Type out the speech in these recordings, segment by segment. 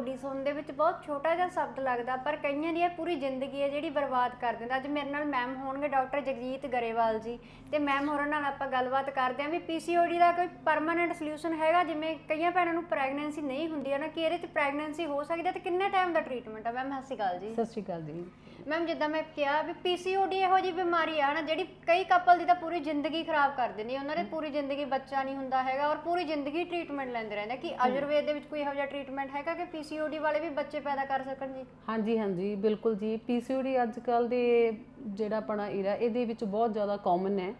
PCOD ਸੁਣਨ ਦੇ ਵਿੱਚ ਬਹੁਤ ਛੋਟਾ ਜਿਹਾ ਸ਼ਬਦ ਲੱਗਦਾ ਪਰ ਕਈਆਂ ਦੀ ਇਹ ਪੂਰੀ ਜ਼ਿੰਦਗੀ ਹੈ ਜਿਹੜੀ ਬਰਬਾਦ ਕਰ ਦਿੰਦਾ। ਅੱਜ ਮੇਰੇ ਨਾਲ ਮੈਮ ਹੋਣਗੇ ਡਾਕਟਰ ਜਗਜੀਤ ਗਰੇਵਾਲ ਜੀ। ਤੇ ਮੈਮ ਹੋਰਾਂ ਨਾਲ ਆਪਾਂ ਗੱਲਬਾਤ ਕਰਦੇ ਹਾਂ ਵੀ ਪੀਸੀਓਡੀ ਦਾ ਕੋਈ ਪਰਮਾਨੈਂਟ ਸੋਲੂਸ਼ਨ ਹੈਗਾ? ਜਿਵੇਂ ਕਈਆਂ ਭੈਣਾਂ ਨੂੰ ਪ੍ਰੈਗਨੈਂਸੀ ਨਹੀਂ ਹੁੰਦੀ ਹੈ ਨਾ ਕਿ ਇਹਦੇ 'ਚ ਪ੍ਰੈਗਨੈਂਸੀ ਹੋ ਸਕਦੀ ਹੈ ਤੇ ਕਿੰਨੇ ਟਾਈਮ ਦਾ ਟ੍ਰੀਟਮੈਂਟ ਹੈ ਮੈਮ ਸਤਿ ਸ਼੍ਰੀ ਅਕਾਲ ਜੀ। ਸਤਿ ਸ਼੍ਰੀ ਅਕਾਲ ਜੀ। ਮੈਮ ਜਿੱਦਾਂ ਮੈਂ ਕਿਹਾ ਵੀ ਪੀਸੀਓਡੀ ਇਹੋ ਜਿਹੀ ਬਿਮਾਰੀ ਆ ਨਾ ਜਿਹੜੀ ਕਈ ਕਪਲ ਦੀ ਤਾਂ ਪੂਰੀ ਜ਼ਿੰਦਗੀ ਖਰਾਬ ਕਰ ਦਿੰਦੀ ਹੈ। ਉਹਨਾਂ ਦੇ ਪੂਰੀ ਜ਼ਿੰਦਗੀ ਬੱਚਾ ਨਹੀਂ ਹੁੰਦਾ ਹੈਗਾ ਔਰ ਪੂਰੀ ਜ਼ਿੰਦਗੀ ਟ੍ਰੀਟਮੈਂਟ ਲੈਂਦੇ ਰਹਿੰਦੇ ਕਿ ਆਯੁਰਵੇਦ ਦੇ ਵਿੱਚ ਕੋਈ ਇਹੋ ਜਿਹਾ ਟ੍ਰੀਟਮੈਂਟ ਹੈਗਾ ਕਿ ਪੀਸੀਓਡੀ ਵਾਲੇ ਵੀ ਬੱਚੇ ਪੈਦਾ ਕਰ ਸਕਣ ਜੀ? ਹਾਂਜੀ ਹਾਂਜੀ ਬਿਲਕੁਲ ਜੀ। ਪੀਸੀਓਡੀ ਅੱਜ ਕੱਲ ਦੇ ਜਿਹੜਾ ਆਪਣਾ ਏਰਾ ਇਹਦੇ ਵਿੱਚ ਬਹੁਤ ਜ਼ਿਆਦਾ ਕਾਮਨ ਹੈ।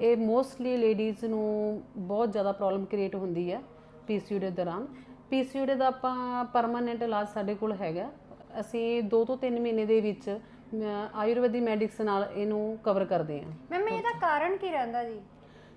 ਇਹ ਮੋਸਟਲੀ ਲੇਡੀਜ਼ ਨੂੰ ਬਹੁਤ ਜ਼ਿਆਦਾ ਪ੍ਰੋਬਲਮ ਕ੍ਰੀਏਟ ਹੁੰਦੀ ਹੈ ਪੀਸੀਓਡੀ ਦੌਰਾਨ। ਪੀਸੀਓਡੀ ਦਾ ਆਪਾਂ ਪਰਮਾਨੈਂਟ ਇਲਾਜ ਸਾਡੇ ਕੋਲ ਹੈਗਾ। ਅਸੀਂ 2 ਤੋਂ 3 ਮਹੀਨੇ ਦੇ ਵਿੱਚ ਆਯੁਰਵੈਦਿਕ ਮੈਡੀਕਸ ਨਾਲ ਇਹਨੂੰ ਕਵਰ ਕਰਦੇ ਹਾਂ। ਮੈਮ ਇਹਦਾ ਕਾਰਨ ਕੀ ਰਹਿੰਦਾ ਜੀ?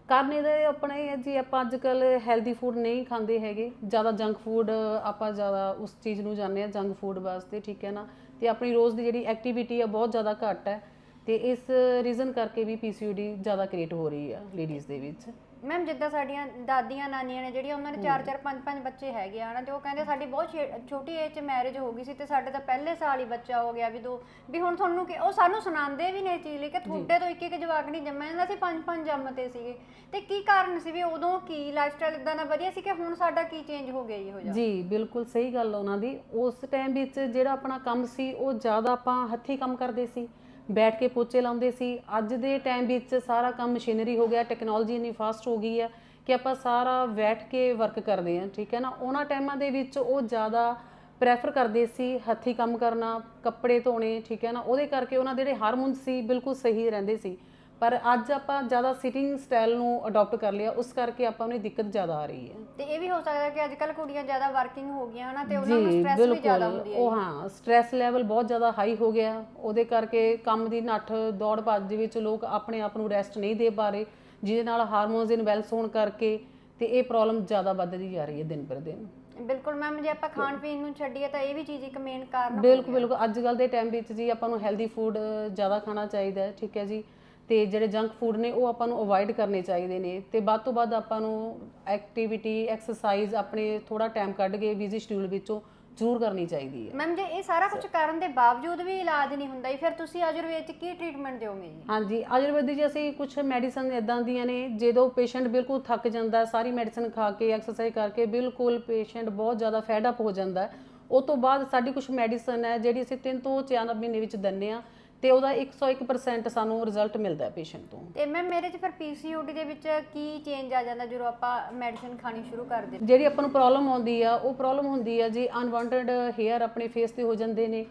ਕਾਰਨ ਇਹਦਾ ਆਪਣਾ ਇਹ ਹੈ ਜੀ ਆਪਾਂ ਅੱਜ ਕੱਲ ਹੈਲਦੀ ਫੂਡ ਨਹੀਂ ਖਾਂਦੇ ਹੈਗੇ। ਜ਼ਿਆਦਾ ਜੰਕ ਫੂਡ ਆਪਾਂ ਜ਼ਿਆਦਾ ਉਸ ਚੀਜ਼ ਨੂੰ ਜਾਂਦੇ ਆ ਜੰਕ ਫੂਡ ਵਾਸਤੇ, ਠੀਕ ਹੈ ਨਾ? ਤੇ ਆਪਣੀ ਰੋਜ਼ ਦੀ ਜਿਹੜੀ ਐਕਟੀਵਿਟੀ ਆ ਬਹੁਤ ਜ਼ਿਆਦਾ ਘੱਟ ਹੈ। ਤੇ ਇਸ ਰੀਜ਼ਨ ਕਰਕੇ ਵੀ ਪੀਸੀਓਡੀ ਜ਼ਿਆਦਾ ਕ੍ਰੀਏਟ ਹੋ ਰਹੀ ਆ ਲੇਡੀਜ਼ ਦੇ ਵਿੱਚ। ਮੈਮ ਜਿੱਦਾਂ ਸਾਡੀਆਂ ਦਾਦੀਆਂ ਨਾਨੀਆਂ ਨੇ ਜਿਹੜੀਆਂ ਉਹਨਾਂ ਦੇ 4-4 5-5 ਬੱਚੇ ਹੈਗੇ ਆ ਹਨਾ ਤੇ ਉਹ ਕਹਿੰਦੇ ਸਾਡੀ ਬਹੁਤ ਛੇ- ਛੋਟੀ ਏਜ 'ਚ ਮੈਰਿਜ ਹੋ ਗਈ ਸੀ ਤੇ ਸਾਡੇ ਤਾਂ ਪਹਿਲੇ ਸਾਲ ਹੀ ਬੱਚਾ ਹੋ ਗਿਆ ਵੀ ਦੋ ਵੀ ਹੁਣ ਤੁਹਾਨੂੰ ਕਿ ਉਹ ਸਾਨੂੰ ਸੁਣਾਉਂਦੇ ਵੀ ਨੇ ਇਹ ਚੀਜ਼ ਲਈ ਕਿ ਤੁਹਾਡੇ ਤੋਂ ਇੱਕ ਇੱਕ ਜਵਾਕ ਨਹੀਂ ਜੰਮਿਆ ਜਾਂਦਾ ਸੀ ਪੰਜ ਪੰਜ ਜੰਮਤੇ ਸੀਗੇ। ਤੇ ਕੀ ਕਾਰਨ ਸੀ ਵੀ ਉਦੋਂ ਕੀ ਲਾਈਫਸਟਾਈਲ ਇਦਾਂ ਦਾ ਵਧੀਆ ਸੀ ਕਿ ਹੁਣ ਸਾਡਾ ਕੀ ਚੇਂਜ ਹੋ ਗਿਆ ਜੀ ਹੋ ਜਾ ਜੀ ਬਿਲਕੁਲ ਸਹੀ ਗੱਲ ਉਹਨਾਂ ਦੀ। ਉਸ ਟਾਈਮ ਵਿੱਚ ਜਿਹੜਾ ਆਪਣਾ ਕੰਮ ਸੀ ਉਹ ਜ਼ਿਆਦਾ ਆਪਾਂ ਹੱਥੀਂ ਕੰਮ ਕਰਦੇ ਸੀ। ਬੈਠ ਕੇ ਪੋਚੇ ਲਾਉਂਦੇ ਸੀ। ਅੱਜ ਦੇ ਟਾਈਮ ਵਿੱਚ ਸਾਰਾ ਕੰਮ ਮਸ਼ੀਨਰੀ ਹੋ ਗਿਆ ਟੈਕਨੋਲੋਜੀ ਇੰਨੀ ਫਾਸਟ ਹੋ ਗਈ ਹੈ ਕਿ ਆਪਾਂ ਸਾਰਾ ਬੈਠ ਕੇ ਵਰਕ ਕਰਦੇ ਹਾਂ, ਠੀਕ ਹੈ ਨਾ? ਉਹਨਾਂ ਟਾਈਮਾਂ ਦੇ ਵਿੱਚ ਉਹ ਜ਼ਿਆਦਾ ਪ੍ਰੈਫਰ ਕਰਦੇ ਸੀ ਹੱਥੀਂ ਕੰਮ ਕਰਨਾ, ਕੱਪੜੇ ਧੋਣੇ, ਠੀਕ ਹੈ ਨਾ? ਉਹਦੇ ਕਰਕੇ ਉਹਨਾਂ ਦੇ ਜਿਹੜੇ ਹਾਰਮੋਨ ਸੀ, ਬਿਲਕੁਲ ਸਹੀ ਰਹਿੰਦੇ ਸੀ। ਪਰ ਅੱਜ ਆਪਾਂ ਜ਼ਿਆਦਾ ਸਿਟਿੰਗ ਸਟਾਈਲ ਨੂੰ ਅਡਾਪਟ ਕਰ ਲਿਆ ਉਸ ਕਰਕੇ ਆਪਾਂ ਨੂੰ ਇਹ ਦਿੱਕਤ ਜ਼ਿਆਦਾ ਆ ਰਹੀ ਹੈ। ਤੇ ਇਹ ਵੀ ਹੋ ਸਕਦਾ ਕਿ ਅੱਜ ਕੱਲ ਕੁੜੀਆਂ ਜ਼ਿਆਦਾ ਵਰਕਿੰਗ ਹੋ ਗਈਆਂ ਹਨਾ ਤੇ ਉਹਨਾਂ ਨੂੰ ਸਟ੍ਰੈਸ ਵੀ ਜ਼ਿਆਦਾ ਹੁੰਦੀ ਹੈ ਉਹ ਹਾਂ ਸਟ੍ਰੈਸ ਲੈਵਲ ਬਹੁਤ ਜ਼ਿਆਦਾ ਹਾਈ ਹੋ ਗਿਆ। ਉਹਦੇ ਕਰਕੇ ਕੰਮ ਦੀ ਨੱਠ ਦੌੜ ਭੱਜ ਦੇ ਵਿੱਚ ਲੋਕ ਆਪਣੇ ਆਪ ਨੂੰ ਰੈਸਟ ਨਹੀਂ ਦੇ ਪਾ ਰਹੇ ਜਿਹਦੇ ਨਾਲ ਹਾਰਮੋਨਸ ਇਨਬੈਲੈਂਸ ਹੋਣ ਕਰਕੇ ਤੇ ਇਹ ਪ੍ਰੋਬਲਮ ਜ਼ਿਆਦਾ ਵੱਧਦੀ ਜਾ ਰਹੀ ਹੈ ਦਿਨ ਪਰ ਦਿਨ। ਬਿਲਕੁਲ ਮੈਮ ਜੇ ਆਪਾਂ ਖਾਣ ਪੀਣ ਨੂੰ ਛੱਡੀਏ ਤਾਂ ਇਹ ਵੀ ਚੀਜ਼ ਇੱਕ ਮੇਨ ਕਾਰਨ ਹੋ ਬਿਲਕੁਲ ਬਿਲਕੁਲ। ਅੱਜ ਕੱਲ ਦੇ ਟਾਈਮ ਵਿੱਚ ਜੀ ਆਪਾਂ ਨੂੰ ਹੈਲਦੀ ਫੂਡ ਜ਼ਿਆਦਾ ਖਾਣਾ ਚਾਹੀਦਾ ਹੈ ਠੀਕ ਹੈ ਜੀ। ਤੇ ਜਿਹੜੇ ਜੰਕ ਫੂਡ ਨੇ ਉਹ ਆਪਾਂ ਨੂੰ ਅਵੋਇਡ ਕਰਨੇ ਚਾਹੀਦੇ ਨੇ। ਤੇ ਵੱਧ ਤੋਂ ਵੱਧ ਆਪਾਂ ਨੂੰ ਐਕਟੀਵਿਟੀ ਐਕਸਰਸਾਈਜ਼ ਆਪਣੇ ਥੋੜਾ ਟਾਈਮ ਕੱਢ ਕੇ ਬਿਜ਼ੀ ਸ਼ਡਿਊਲ ਵਿੱਚੋਂ ਜ਼ਰੂਰ ਕਰਨੀ ਚਾਹੀਦੀ ਹੈ। ਮੈਮ ਜੇ ਇਹ ਸਾਰਾ ਕੁਝ ਕਰਨ ਦੇ ਬਾਵਜੂਦ ਵੀ ਇਲਾਜ ਨਹੀਂ ਹੁੰਦਾ ਫਿਰ ਤੁਸੀਂ ਆਯੁਰਵੇਦ ਚ ਕੀ ਟ੍ਰੀਟਮੈਂਟ ਦਿਓਗੇ ਜੀ? ਹਾਂਜੀ ਆਯੁਰਵੈਦਿਕ 'ਚ ਅਸੀਂ ਕੁਝ ਮੈਡੀਸਨ ਇਦਾਂ ਦੀਆਂ ਨੇ ਜਦੋਂ ਪੇਸ਼ੈਂਟ ਬਿਲਕੁਲ ਥੱਕ ਜਾਂਦਾ ਸਾਰੀ ਮੈਡੀਸਨ ਖਾ ਕੇ ਐਕਸਰਸਾਈਜ਼ ਕਰਕੇ ਬਿਲਕੁਲ ਪੇਸ਼ੈਂਟ ਬਹੁਤ ਜ਼ਿਆਦਾ ਫੈਡ ਅਪ ਹੋ ਜਾਂਦਾ ਉਹ ਤੋਂ ਬਾਅਦ ਸਾਡੀ ਕੁਝ ਮੈਡੀਸਨ ਹੈ ਜਿਹੜੀ ਅਸੀਂ 3 ਤੋਂ 4 ਮਹੀਨੇ ਵਿੱਚ ਦਿੰਨੇ ਆ ਤੇ ਉਹਦਾ 101% ਸਾਨੂੰ ਰਿਜ਼ਲਟ ਮਿਲਦਾ ਹੈ ਪੇਸ਼ੈਂਟ ਤੋਂ। ਤੇ ਮੈਮ ਮੇਰੇ ਚ ਫਿਰ ਪੀਸੀਓਡੀ ਦੇ ਵਿੱਚ ਕੀ ਚੇਂਜ ਆ ਜਾਂਦਾ ਜਦੋਂ ਆਪਾਂ ਮੈਡੀਸਿਨ ਖਾਣੀ ਸ਼ੁਰੂ ਕਰ ਦਿੰਦੇ? ਜਿਹੜੀ ਆਪਾਂ ਨੂੰ ਪ੍ਰੋਬਲਮ ਆਉਂਦੀ ਆ ਉਹ ਪ੍ਰੋਬਲਮ ਹੁੰਦੀ ਆ ਜੀ ਅਨਵਾਂਟਡ ਹੇਅਰ ਆਪਣੇ ਫੇਸ ਤੇ ਹੋ ਜਾਂਦੇ ਨੇ।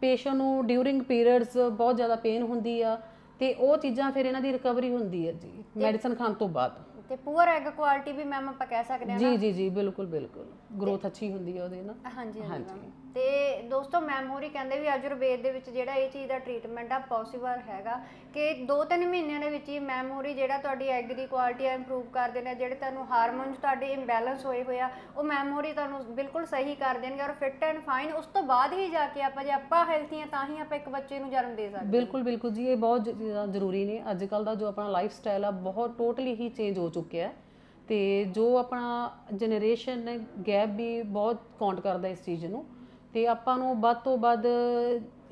ਪੇਸ਼ੈਂਟ ਨੂੰ ਡਿਊਰਿੰਗ ਪੀਰੀਅਡਸ ਬਹੁਤ ਜ਼ਿਆਦਾ ਪੇਨ ਹੁੰਦੀ ਆ ਤੇ ਉਹ ਚੀਜ਼ਾਂ ਫਿਰ ਇਹਨਾਂ ਦੀ ਰਿਕਵਰੀ ਹੁੰਦੀ ਹੈ ਜੀ ਮੈਡੀਸਨ ਖਾਣ ਤੋਂ ਬਾਅਦ। ਤੇ ਪੂਅਰ ਐਗ ਕੁਆਲਿਟੀ ਵੀ ਮੈਮ ਆਪਾਂ ਕਹਿ ਸਕਦੇ ਹਾਂ ਜੀ ਜੀ ਜੀ ਬਿਲਕੁਲ ਬਿਲਕੁਲ। ਗਰੋਥ ਅੱਛੀ ਹੁੰਦੀ ਹੈ ਉਹਦੇ ਨਾਲ। ਹਾਂਜੀ ਹਾਂਜੀ ਤੇ ਦੋਸਤੋ ਮੈਮੋਰੀ ਕਹਿੰਦੇ ਵੀ ਆਯੁਰਵੇਦ ਦੇ ਵਿੱਚ ਜਿਹੜਾ ਇਹ ਚੀਜ਼ ਦਾ ਟ੍ਰੀਟਮੈਂਟ ਆ ਪੋਸੀਬਲ ਹੈਗਾ ਕਿ 2-3 ਮਹੀਨਿਆਂ ਦੇ ਵਿੱਚ ਹੀ ਮੈਮੋਰੀ ਜਿਹੜਾ ਤੁਹਾਡੀ ਐਗ ਦੀ ਕੁਆਲਿਟੀ ਆ ਇੰਪਰੂਵ ਕਰ ਦੇਣਾ ਜਿਹੜੇ ਤੁਹਾਨੂੰ ਹਾਰਮੋਨਸ ਤੁਹਾਡੇ ਇੰਬੈਲੈਂਸ ਹੋਏ ਹੋਏ ਆ, ਉਹ ਮੈਮੋਰੀ ਤੁਹਾਨੂੰ ਬਿਲਕੁਲ ਸਹੀ ਕਰ ਦੇਣਗੇ ਔਰ ਫਿਟ ਐਂਡ ਫਾਈਨ ਉਸ ਤੋਂ ਬਾਅਦ ਹੀ ਜਾ ਕੇ ਆਪਾਂ ਜੇ ਆਪਾਂ ਹੈਲਥੀ ਆ ਤਾਂ ਹੀ ਆਪਾਂ ਇੱਕ ਬੱਚੇ ਨੂੰ ਜਨਮ ਦੇ ਸਕਦੇ ਬਿਲਕੁਲ ਬਿਲਕੁਲ ਜੀ, ਇਹ ਬਹੁਤ ਜ਼ਰੂਰੀ ਨੇ। ਅੱਜ ਕੱਲ ਦਾ ਜੋ ਆਪਣਾ ਲਾਈਫ ਸਟਾਈਲ ਆ, ਬਹੁਤ ਟੋਟਲੀ ਹੀ ਚੇਂਜ ਹੋ ਚੁੱਕਿਆ ਹੈ। ਤੇ ਜੋ ਆਪਣਾ ਜਨਰੇਸ਼ਨ ਨੇ ਗੈਪ ਵੀ ਬਹੁਤ ਕਾਊਂਟ ਕਰਦਾ ਇਸ ਚੀਜ਼ ਨੂੰ। ਤੇ ਆਪਾਂ ਨੂੰ ਵੱਧ ਤੋਂ ਵੱਧ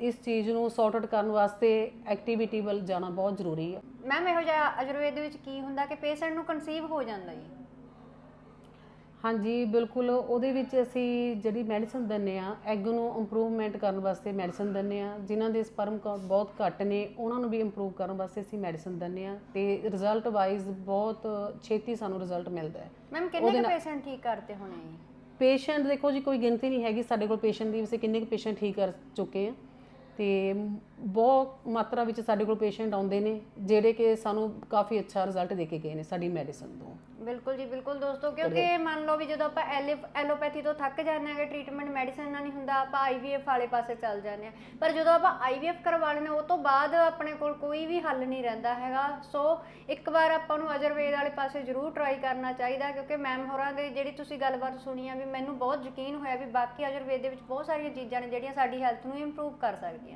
ਇਸ ਚੀਜ਼ ਨੂੰ ਸੌਰਟ ਆਊਟ ਕਰਨ ਵਾਸਤੇ ਐਕਟੀਵਿਟੀ ਵੱਲ ਜਾਣਾ ਬਹੁਤ ਜ਼ਰੂਰੀ ਹੈ ਮੈਮ ਇਹੋ ਜਿਹਾ ਆਯੁਰਵੇਦ ਦੇ ਵਿੱਚ ਕੀ ਹੁੰਦਾ ਕਿ ਪੇਸ਼ੈਂਟ ਨੂੰ ਕਨਸੀਵ ਹੋ ਜਾਂਦਾ ਜੀ? ਹਾਂਜੀ ਬਿਲਕੁਲ। ਉਹਦੇ ਵਿੱਚ ਅਸੀਂ ਜਿਹੜੀ ਮੈਡੀਸਨ ਦਿੰਨੇ ਆ ਐਗ ਨੂੰ ਇੰਪਰੂਵਮੈਂਟ ਕਰਨ ਵਾਸਤੇ ਮੈਡੀਸਨ ਦਿੰਨੇ ਆ ਜਿਨ੍ਹਾਂ ਦੇ ਸਪਰਮ ਕਾਊਂਟ ਬਹੁਤ ਘੱਟ ਨੇ ਉਹਨਾਂ ਨੂੰ ਵੀ ਇੰਪਰੂਵ ਕਰਨ ਵਾਸਤੇ ਅਸੀਂ ਮੈਡੀਸਨ ਦਿੰਨੇ ਆ ਤੇ ਰਿਜ਼ਲਟ ਵਾਈਜ਼ ਬਹੁਤ ਛੇਤੀ ਸਾਨੂੰ ਰਿਜ਼ਲਟ ਮਿਲਦਾ ਹੈ। ਮੈਮ ਕਿੰਨੇ ਪੇਸ਼ੈਂਟ ਠੀਕ ਕਰਤੇ ਹੋਣੇ ਜੀ? ਪੇਸ਼ੈਂਟ ਦੇਖੋ ਜੀ, ਕੋਈ ਗਿਣਤੀ ਨਹੀਂ ਹੈਗੀ, ਸਾਡੇ ਕੋਲ ਪੇਸ਼ੈਂਟ ਦੀ ਅਸੀਂ ਕਿੰਨੇ ਕੁ ਪੇਸ਼ੈਂਟ ਠੀਕ ਕਰ ਚੁੱਕੇ ਆ। ਤੇ ਬਹੁਤ ਮਾਤਰਾ ਵਿੱਚ ਸਾਡੇ ਕੋਲ ਪੇਸ਼ੈਂਟ ਆਉਂਦੇ ਨੇ, ਜਿਹੜੇ ਕਿ ਸਾਨੂੰ ਕਾਫੀ ਅੱਛਾ ਰਿਜ਼ਲਟ ਦੇ ਕੇ ਗਏ ਨੇ ਸਾਡੀ ਮੈਡੀਸਨ ਤੋਂ। ਬਿਲਕੁਲ ਜੀ ਬਿਲਕੁਲ ਦੋਸਤੋ ਕਿਉਂਕਿ ਮੰਨ ਲਓ ਵੀ ਜਦੋਂ ਆਪਾਂ ਐਲੋਪੈਥੀ ਤੋਂ ਥੱਕ ਜਾਂਦੇ ਆਂਗੇ ਟ੍ਰੀਟਮੈਂਟ ਮੈਡੀਸਨ ਨਾਲ ਨਹੀਂ ਹੁੰਦਾ ਆਪਾਂ ਆਈਵੀਐਫ ਵਾਲੇ ਪਾਸੇ ਚੱਲ ਜਾਂਦੇ ਆ ਪਰ ਜਦੋਂ ਆਪਾਂ ਆਈਵੀਐਫ ਕਰਵਾ ਲੈਂਦੇ ਹਾਂ ਉਹ ਤੋਂ ਬਾਅਦ ਆਪਣੇ ਕੋਲ ਕੋਈ ਵੀ ਹੱਲ ਨਹੀਂ ਰਹਿੰਦਾ ਹੈਗਾ। ਸੋ ਇੱਕ ਵਾਰ ਆਪਾਂ ਨੂੰ ਅਜਰਵੇਦ ਵਾਲੇ ਪਾਸੇ ਜ਼ਰੂਰ ਟਰਾਈ ਕਰਨਾ ਚਾਹੀਦਾ ਕਿਉਂਕਿ ਮੈਮ ਹੋਰਾਂ ਦੇ ਜਿਹੜੀ ਤੁਸੀਂ ਗੱਲਬਾਤ ਸੁਣੀ ਆ ਵੀ ਮੈਨੂੰ ਬਹੁਤ ਯਕੀਨ ਹੋਇਆ ਵੀ ਬਾਕੀ ਅਜਰਵੇਦ ਦੇ ਵਿੱਚ ਬਹੁਤ ਸਾਰੀਆਂ ਚੀਜ਼ਾਂ ਨੇ ਜਿਹੜੀਆਂ ਸਾਡੀ ਹੈਲਥ ਨੂੰ ਇੰਪਰੂਵ ਕਰ ਸਕਦੀਆਂ ਨੇ।